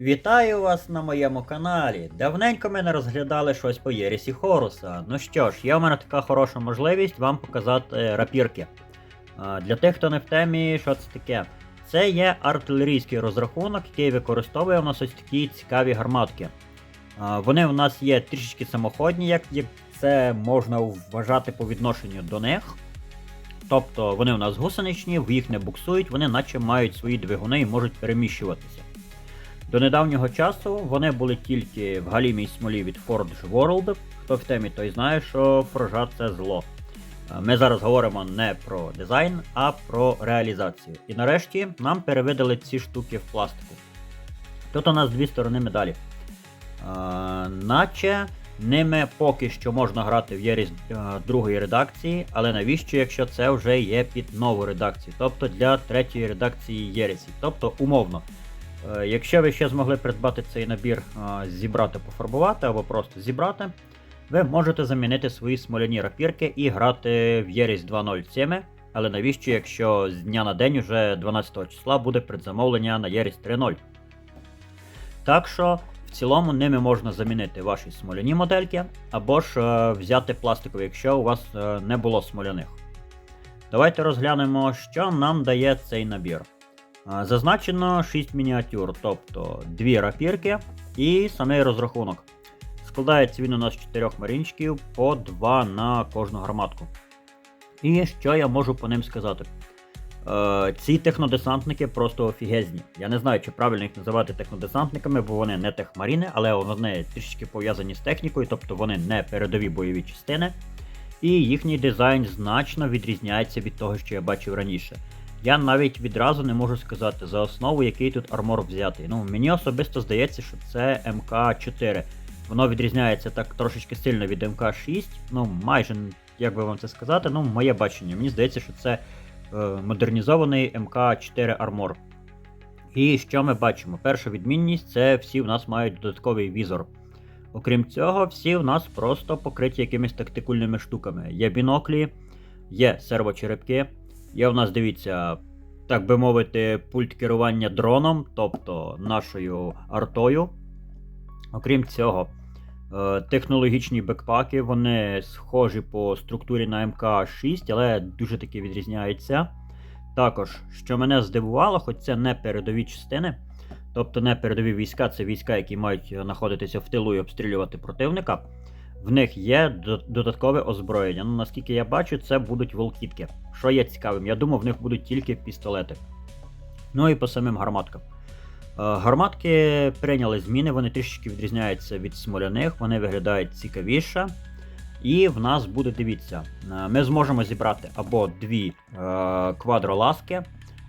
Вітаю вас на моєму каналі. Давненько ми не розглядали щось по Єрісі Хоруса. Ну що ж, є у мене така хороша можливість вам показати рапірки. Для тих, хто не в темі, що це таке. Це є артилерійський розрахунок, який використовує у нас ось такі цікаві гарматки. Вони у нас є трішечки самоходні, як це можна вважати по відношенню до них. Тобто вони у нас гусеничні, в їх не буксують, вони наче мають свої двигуни і можуть переміщуватися. До недавнього часу вони були тільки в галімій смолі від Forge World. Хто в темі, той знає, що форжа це зло. Е, Ми зараз говоримо не про дизайн, а про реалізацію. І нарешті нам перевидали ці штуки в пластику. Тут у нас дві сторони медалі. Е, наче ними поки що можна грати в Єріс е, другої редакції, але навіщо, якщо це вже є під нову редакцію, тобто для третьої редакції Єрісі. Тобто умовно. Е, Якщо ви ще змогли придбати цей набір, е, зібрати, пофарбувати або просто зібрати, ви можете замінити свої смоляні рапірки і грати в Єріс 2.0 цими. Але навіщо, якщо з дня на день уже 12 числа буде предзамовлення на Єріс 3.0? Так що в цілому ними можна замінити ваші смоляні модельки, або ж е, взяти пластикові, якщо у вас не було смоляних. Давайте розглянемо, що нам дає цей набір. Зазначено 6 мініатюр, тобто 2 рапірки і самий розрахунок. Складається він у нас з 4 марінчиків по 2 на кожну гарматку. І що я можу по ним сказати? Е, ці технодесантники просто офігезні. Я не знаю, чи правильно їх називати технодесантниками, бо вони не техмаріни, але вони трішки пов'язані з технікою, тобто вони не передові бойові частини. І їхній дизайн значно відрізняється від того, що я бачив раніше. Я навіть відразу не можу сказати за основу, який тут армор взятий. Ну, мені особисто здається, що це МК4. Воно відрізняється так трошечки сильно від МК6. Ну, майже, як би вам це сказати, ну, моє бачення. Мені здається, що це е, модернізований МК4 армор. І що ми бачимо? Перша відмінність це всі в нас мають додатковий візор. Окрім цього, всі в нас просто покриті якимись тактикульними штуками. Є біноклі, є сервочерепки, Є в нас, дивіться, так би мовити, пульт керування дроном, тобто нашою артою. Окрім цього, е, технологічні бекпаки, вони схожі по структурі на МК6, але дуже таки відрізняються. Також, що мене здивувало, хоч це не передові частини, тобто не передові війська, це війська, які мають знаходитися в тилу і обстрілювати противника. В них є додаткове озброєння. Ну, наскільки я бачу, це будуть волкітки. Що є цікавим, я думав, в них будуть тільки пістолети. Ну і по самим гарматкам. Е, Гарматки прийняли зміни, вони трішечки відрізняються від смоляних, вони виглядають цікавіше. І в нас буде, дивіться, е, ми зможемо зібрати або дві е, квадроласки,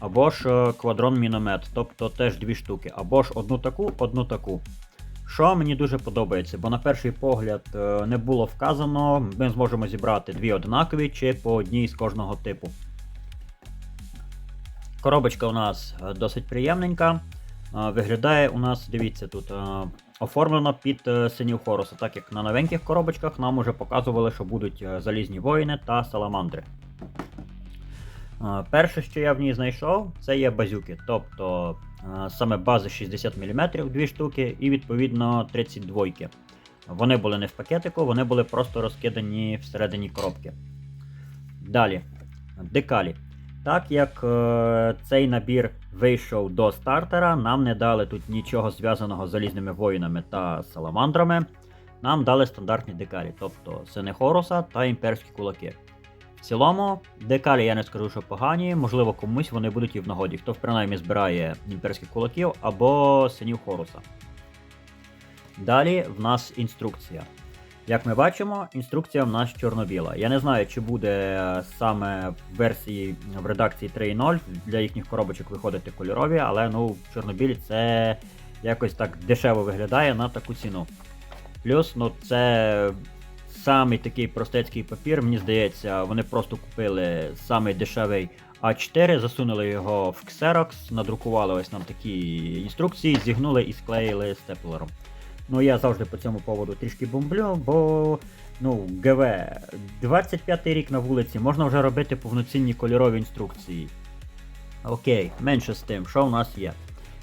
або ж квадрон міномет, тобто теж дві штуки, або ж одну таку, одну таку. Що мені дуже подобається, бо на перший погляд е, не було вказано, ми зможемо зібрати дві однакові чи по одній з кожного типу. Коробочка у нас е, досить приємненька. Е, Виглядає у нас, дивіться, тут оформлено під синів Хоруса, так як на новеньких коробочках нам уже показували, що будуть залізні воїни та саламандри. Перше, що я в ній знайшов, це є базюки, тобто саме бази 60 мм, дві штуки, і відповідно 32. Вони були не в пакетику, вони були просто розкидані всередині коробки. Далі, декалі. Так як е, цей набір вийшов до стартера, нам не дали тут нічого зв'язаного з залізними воїнами та саламандрами. Нам дали стандартні декалі, тобто сини Хоруса та імперські кулаки. Цілому, декалі я не скажу, що погані, можливо, комусь вони будуть і в нагоді, хто принаймні збирає імперських кулаків або синів Хоруса. Далі в нас інструкція. Як ми бачимо, інструкція в нас чорно-біла. Я не знаю, чи буде саме в версії в редакції 3.0 для їхніх коробочок виходити кольорові, але ну чорно-білі це якось так дешево виглядає на таку ціну. Плюс, ну це самий такий простецький папір, мені здається, вони просто купили самий дешевий А4, засунули його в Xerox, надрукували ось нам такі інструкції, зігнули і склеїли степлером. Ну я завжди по цьому поводу трішки бомблю, бо ну, ГВ, 25 рік на вулиці, можна вже робити повноцінні кольорові інструкції. Окей, менше з тим, що у нас є.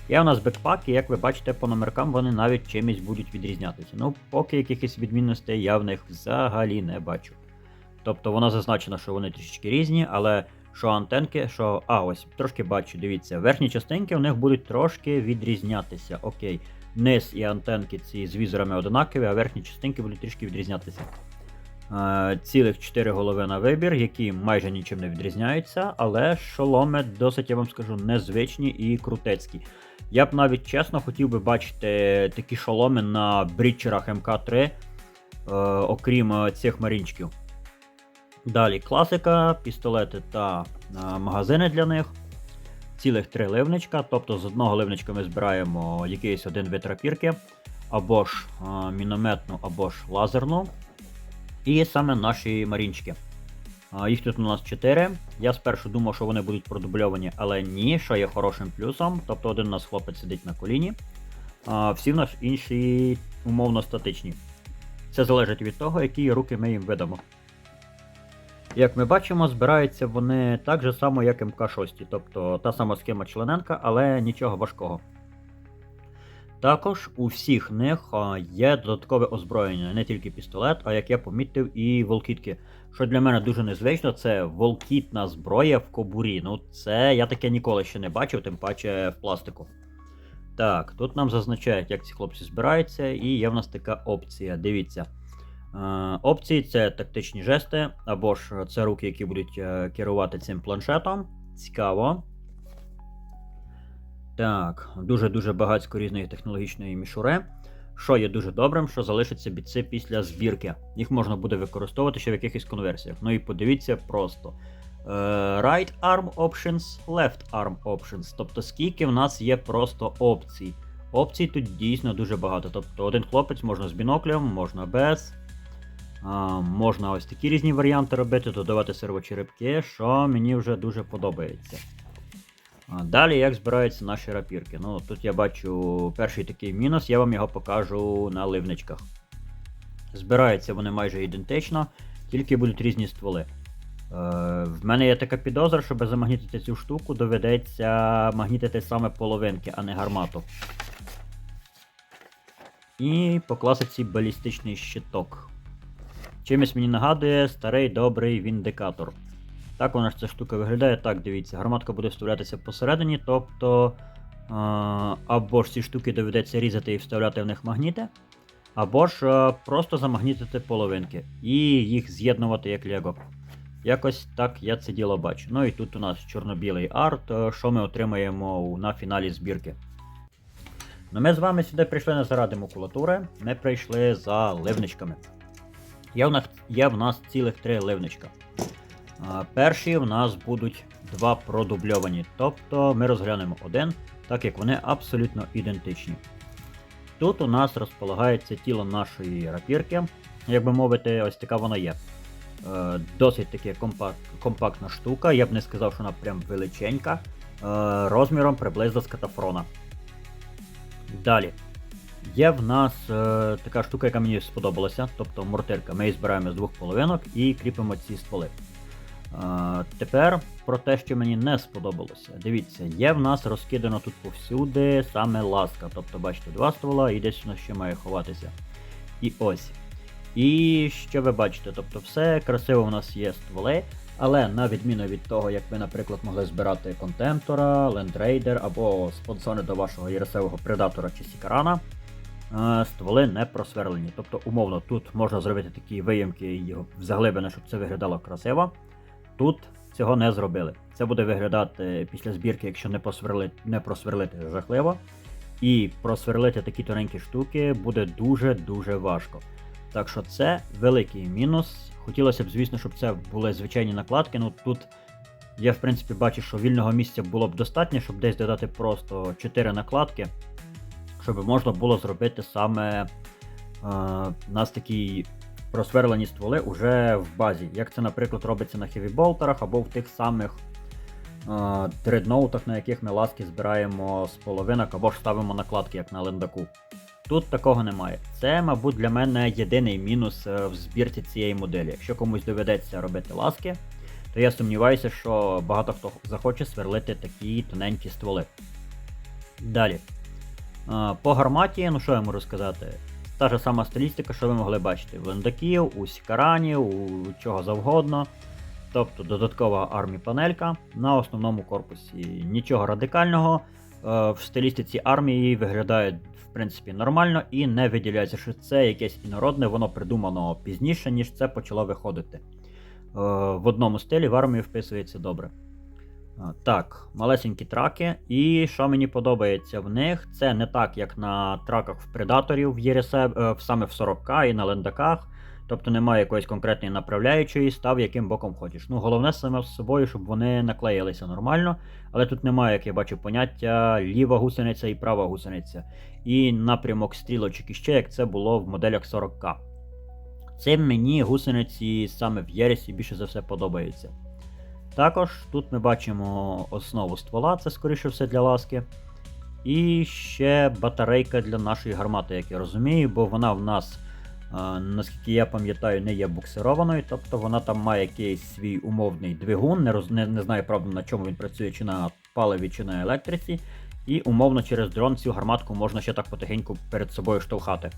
Є у нас бекпак, і як ви бачите, по номеркам вони навіть чимось будуть відрізнятися. Ну, поки якихось відмінностей я в них взагалі не бачу. Тобто воно зазначено, що вони трішечки різні, але що антенки, що. А, ось, трошки бачу, дивіться, верхні частинки у них будуть трошки відрізнятися. Окей. Низ і антенки ці з візорами однакові, а верхні частинки будуть трішки відрізнятися. Е, цілих 4 голови на вибір, які майже нічим не відрізняються, але шоломи досить, я вам скажу, незвичні і крутецькі. Я б навіть чесно хотів би бачити такі шоломи на брітчерах МК3, е, окрім е, цих марінчиків. Далі класика, пістолети та магазини для них. Цілих три ливничка, тобто з одного ливничка ми збираємо якийсь один вид або ж мінометну, або ж лазерну. І саме наші марінчики. Їх тут у нас 4. Я спершу думав, що вони будуть продубльовані, але ні, що є хорошим плюсом. Тобто один у нас хлопець сидить на коліні, а всі в нас інші умовно статичні. Це залежить від того, які руки ми їм видамо. Як ми бачимо, збираються вони так же само, як МК6, тобто та сама схема члененка, але нічого важкого. Також у всіх них є додаткове озброєння, не тільки пістолет, а як я помітив, і волкітки. Що для мене дуже незвично, це волкітна зброя в кобурі. Ну, це я таке ніколи ще не бачив, тим паче в пластику. Так, тут нам зазначають, як ці хлопці збираються, і є в нас така опція. Дивіться. Опції це тактичні жести, або ж це руки, які будуть е, керувати цим планшетом. Цікаво. Так, дуже-дуже багатько різної технологічної мішури. Що є дуже добрим, що залишаться бітси після збірки. Їх можна буде використовувати ще в якихось конверсіях. Ну і подивіться просто. Е, right arm options, left arm options. Тобто скільки в нас є просто опцій. Опцій тут дійсно дуже багато. Тобто один хлопець можна з біноклем, можна без. А, можна ось такі різні варіанти робити, додавати сервочерепки, що мені вже дуже подобається. Далі як збираються наші рапірки. Ну, Тут я бачу перший такий мінус, я вам його покажу на ливничках. Збираються вони майже ідентично, тільки будуть різні стволи. Е, В мене є така підозра, щоб замагнітити цю штуку, доведеться магнітити саме половинки, а не гармату. І по класиці балістичний щиток. Чимось мені нагадує старий добрий віндикатор. Так вона ж ця штука виглядає. Так, дивіться, гарматка буде вставлятися посередині, тобто а, або ж ці штуки доведеться різати і вставляти в них магніти, або ж а, просто замагнітити половинки і їх з'єднувати як Лего. Якось так я це діло бачу. Ну і тут у нас чорно-білий арт, що ми отримаємо на фіналі збірки. Ну Ми з вами сюди прийшли не заради макулатури, ми прийшли за ливничками. Є в нас, є в нас цілих три ливничка. Перші в нас будуть два продубльовані, тобто ми розглянемо один, так як вони абсолютно ідентичні. Тут у нас розполагається тіло нашої рапірки, як би мовити, ось така вона є. Е, досить таки компактна штука, я б не сказав, що вона прям величенька, е, розміром приблизно з катафрона. Далі. Є в нас е, така штука, яка мені сподобалася, тобто мортирка. Ми її збираємо з двох половинок і кріпимо ці стволи. Тепер про те, що мені не сподобалося. Дивіться, є в нас розкидано тут повсюди саме ласка. Тобто, бачите, два ствола і десь воно ще має ховатися. І ось. І що ви бачите? Тобто все красиво в нас є стволи, але на відміну від того, як ви, наприклад, могли збирати контемптора, лендрейдер або спонсори до вашого єресевого предатора чи сікарана, е, стволи не просверлені. Тобто, умовно, тут можна зробити такі виємки і заглибини, щоб це виглядало красиво. Тут цього не зробили. Це буде виглядати після збірки, якщо не просверлити, не просверлити жахливо. І просверлити такі тоненькі штуки буде дуже-дуже важко. Так що це великий мінус. Хотілося б, звісно, щоб це були звичайні накладки. Ну тут я, в принципі, бачу, що вільного місця було б достатньо, щоб десь додати просто 4 накладки, щоб можна було зробити саме е, у нас такі просверлені стволи уже в базі. Як це, наприклад, робиться на хевіболтерах або в тих самих дредноутах, на яких ми ласки збираємо з половинок, або ж ставимо накладки, як на лендаку. Тут такого немає. Це, мабуть, для мене єдиний мінус е, в збірці цієї моделі. Якщо комусь доведеться робити ласки, то я сумніваюся, що багато хто захоче сверлити такі тоненькі стволи. Далі. По гарматі, ну що я можу сказати? Та ж сама стилістика, що ви могли бачити: в лендаків, у сікаранів, у чого завгодно. Тобто додаткова армі панелька на основному корпусі. Нічого радикального. Е, В стилістиці армії виглядає в принципі нормально і не виділяється, що це якесь інородне, воно придумано пізніше, ніж це почало виходити. Е, В одному стилі в армію вписується добре. Так, малесенькі траки. І що мені подобається в них, це не так, як на траках в предаторів в ЄРС, е, саме в 40к і на лендаках. Тобто немає якоїсь конкретної направляючої, став яким боком хочеш. Ну, головне саме з собою, щоб вони наклеїлися нормально. Але тут немає, як я бачу, поняття ліва гусениця і права гусениця. І напрямок стрілочок іще, як це було в моделях 40к. Цим мені гусениці саме в Єресі більше за все подобаються. Також тут ми бачимо основу ствола, це скоріше все для ласки. І ще батарейка для нашої гармати, як я розумію, бо вона в нас, наскільки я пам'ятаю, не є буксированою, тобто вона там має якийсь свій умовний двигун, не, роз, не, не знаю, правда, на чому він працює, чи на паливі, чи на електриці. І умовно через дрон цю гарматку можна ще так потихеньку перед собою штовхати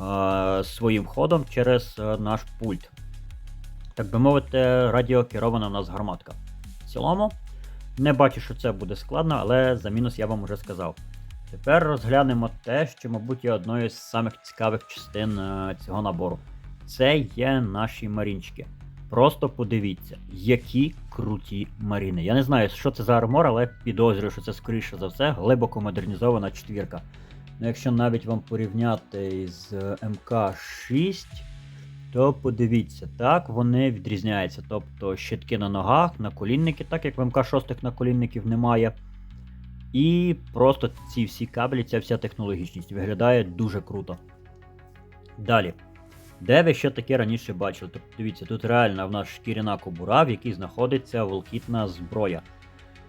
а, своїм ходом через наш пульт так би мовити, радіокерована в нас гарматка. В цілому, не бачу, що це буде складно, але за мінус я вам уже сказав. Тепер розглянемо те, що, мабуть, є одною з самих цікавих частин е, цього набору. Це є наші марінчики. Просто подивіться, які круті маріни. Я не знаю, що це за армор, але підозрюю, що це скоріше за все глибоко модернізована четвірка. Ну, якщо навіть вам порівняти з МК6, то подивіться, так, вони відрізняються. Тобто щитки на ногах, наколінники, так як в МК6 наколінників немає. І просто ці всі кабелі, ця вся технологічність виглядає дуже круто. Далі. Де ви ще таке раніше бачили? Тобто, дивіться, тут реально в нас шкіряна кобура, в якій знаходиться волкітна зброя.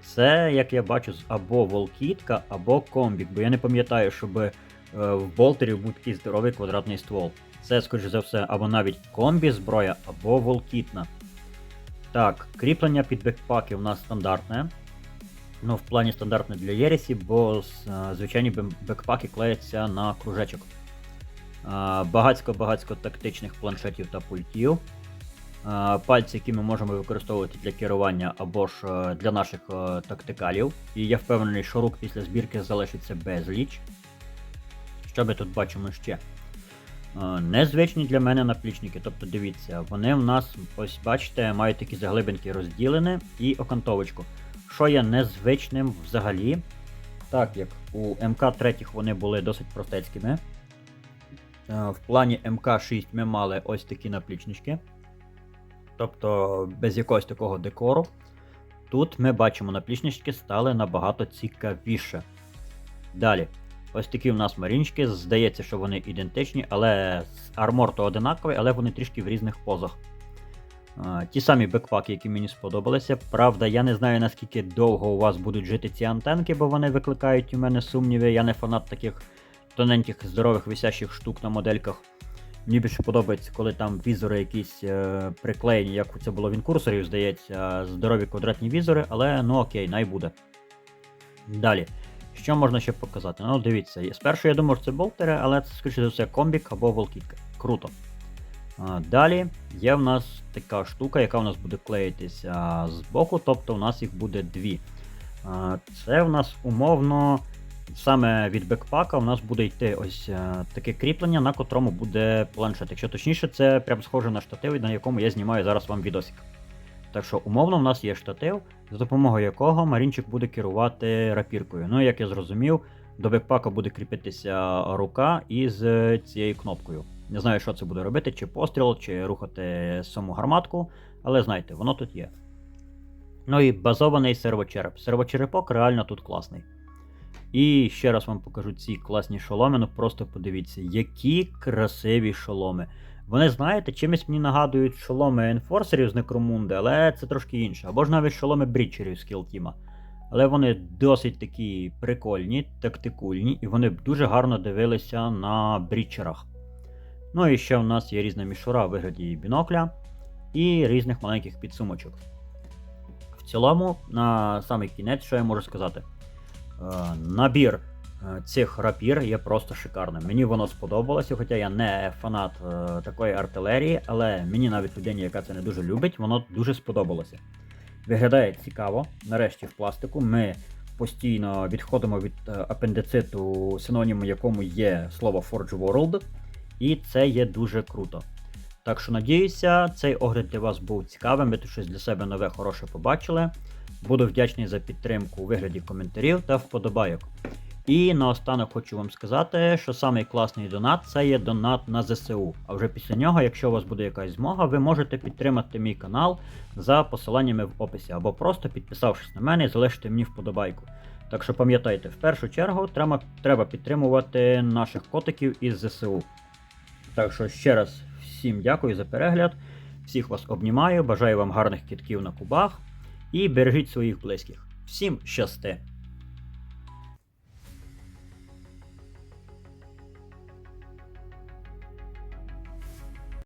Це, як я бачу, або волкітка, або комбік, бо я не пам'ятаю, щоб е, в болтері був такий здоровий квадратний ствол. Це, скоріш за все, або навіть комбі зброя, або волкітна. Так, кріплення під бекпаки у нас стандартне. Ну, в плані стандартне для Єресі, бо е, звичайні бекпаки клеяться на кружечок. Е, Багацько-багацько тактичних планшетів та пультів. Е, Пальці, які ми можемо використовувати для керування або ж для наших тактикалів. І я впевнений, що рук після збірки залишиться безліч. Що ми тут бачимо ще? Незвичні для мене наплічники. Тобто дивіться, вони в нас, ось бачите, мають такі заглибинки розділені і окантовочку. Що є незвичним взагалі, так як у МК-3 вони були досить простецькими. В плані МК-6 ми мали ось такі наплічнички. Тобто без якогось такого декору. Тут ми бачимо, наплічнички стали набагато цікавіше. Далі. Ось такі в нас марінчики. Здається, що вони ідентичні, але армор то одинаковий, але вони трішки в різних позах. Ті самі бекпаки, які мені сподобалися. Правда, я не знаю наскільки довго у вас будуть жити ці антенки, бо вони викликають у мене сумніви. Я не фанат таких тоненьких здорових висящих штук на модельках. Мені більше подобається, коли там візори якісь е, приклеєні, як це було в інкурсорів, здається, здорові квадратні візори, але ну окей, най буде. Далі. Що можна ще показати? Ну, дивіться, спершу я думав, що це болтери, але це, скоріше за все, комбік або волкітка. Круто. Далі є в нас така штука, яка у нас буде клеїтися з боку, тобто у нас їх буде дві. Це в нас умовно саме від бекпака у нас буде йти ось таке кріплення, на котрому буде планшет. Якщо точніше, це прям схоже на штатив, на якому я знімаю зараз вам відосик. Так що, умовно, в нас є штатив, за допомогою якого Марінчик буде керувати рапіркою. Ну, як я зрозумів, до бекпака буде кріпитися рука із цією кнопкою. Не знаю, що це буде робити, чи постріл, чи рухати саму гарматку, але знайте, воно тут є. Ну і базований сервочереп. Сервочерепок реально тут класний. І ще раз вам покажу ці класні шоломи, ну просто подивіться, які красиві шоломи. Вони, знаєте, чимось мені нагадують шоломи енфорсерів з Некромунди, але це трошки інше. Або ж навіть шоломи брітчерів з Кілтіма. Але вони досить такі прикольні, тактикульні, і вони дуже гарно дивилися на брітчерах. Ну і ще в нас є різна мішура в вигляді бінокля і різних маленьких підсумочок. В цілому, на самий кінець, що я можу сказати? набір е, цих рапір є просто шикарним. Мені воно сподобалося, хоча я не фанат е, такої артилерії, але мені навіть людині, яка це не дуже любить, воно дуже сподобалося. Виглядає цікаво. Нарешті в пластику. Ми постійно відходимо від е, апендициту, синонімом якому є слово Forge World, і це є дуже круто. Так що надіюся, цей огляд для вас був цікавим, ви тут щось для себе нове хороше побачили. Буду вдячний за підтримку у вигляді коментарів та вподобайок. І наостанок хочу вам сказати, що самий класний донат це є донат на ЗСУ. А вже після нього, якщо у вас буде якась змога, ви можете підтримати мій канал за посиланнями в описі, або просто підписавшись на мене і залишити мені вподобайку. Так що пам'ятайте, в першу чергу треба, треба підтримувати наших котиків із ЗСУ. Так що ще раз всім дякую за перегляд. Всіх вас обнімаю, бажаю вам гарних кітків на кубах і бережіть своїх близьких. Всім щасти!